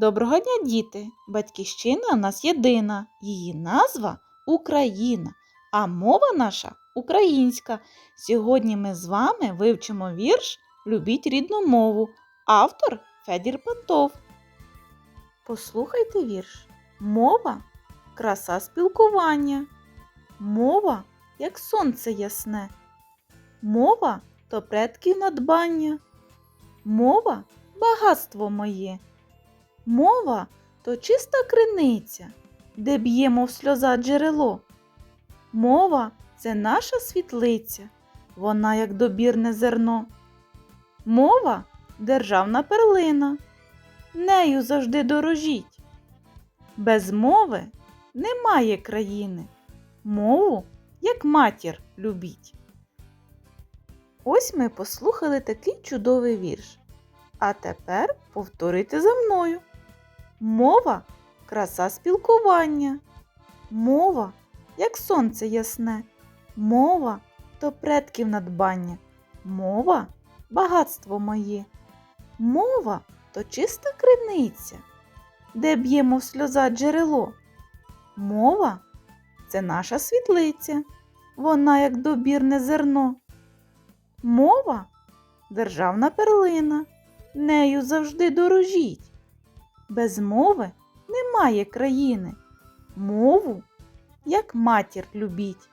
Доброго дня, діти! Батьківщина у нас єдина. Її назва Україна, а мова наша українська. Сьогодні ми з вами вивчимо вірш Любіть рідну мову. Автор Федір Пантов. Послухайте вірш. Мова краса спілкування. Мова, як сонце ясне. Мова то предків надбання. Мова багатство моє. Мова то чиста криниця, де б'є, мов сльоза джерело. Мова це наша світлиця, вона як добірне зерно. Мова державна перлина, нею завжди дорожіть. Без мови немає країни, мову, як матір, любіть. Ось ми послухали такий чудовий вірш. А тепер повторити за мною. Мова краса спілкування. Мова, як сонце ясне. Мова то предків надбання. Мова багатство моє. Мова то чиста криниця, де б'є, мов сльоза джерело. Мова це наша світлиця, вона як добірне зерно. Мова державна перлина, нею завжди дорожіть. Без мови немає країни. Мову, як матір, любіть.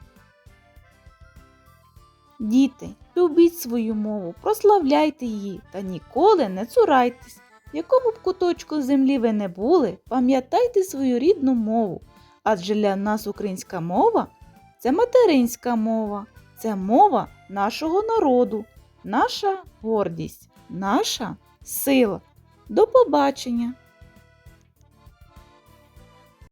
Діти, любіть свою мову, прославляйте її та ніколи не цурайтесь. В якому б куточку землі ви не були, пам'ятайте свою рідну мову. Адже для нас українська мова це материнська мова, це мова нашого народу, наша гордість, наша сила. До побачення!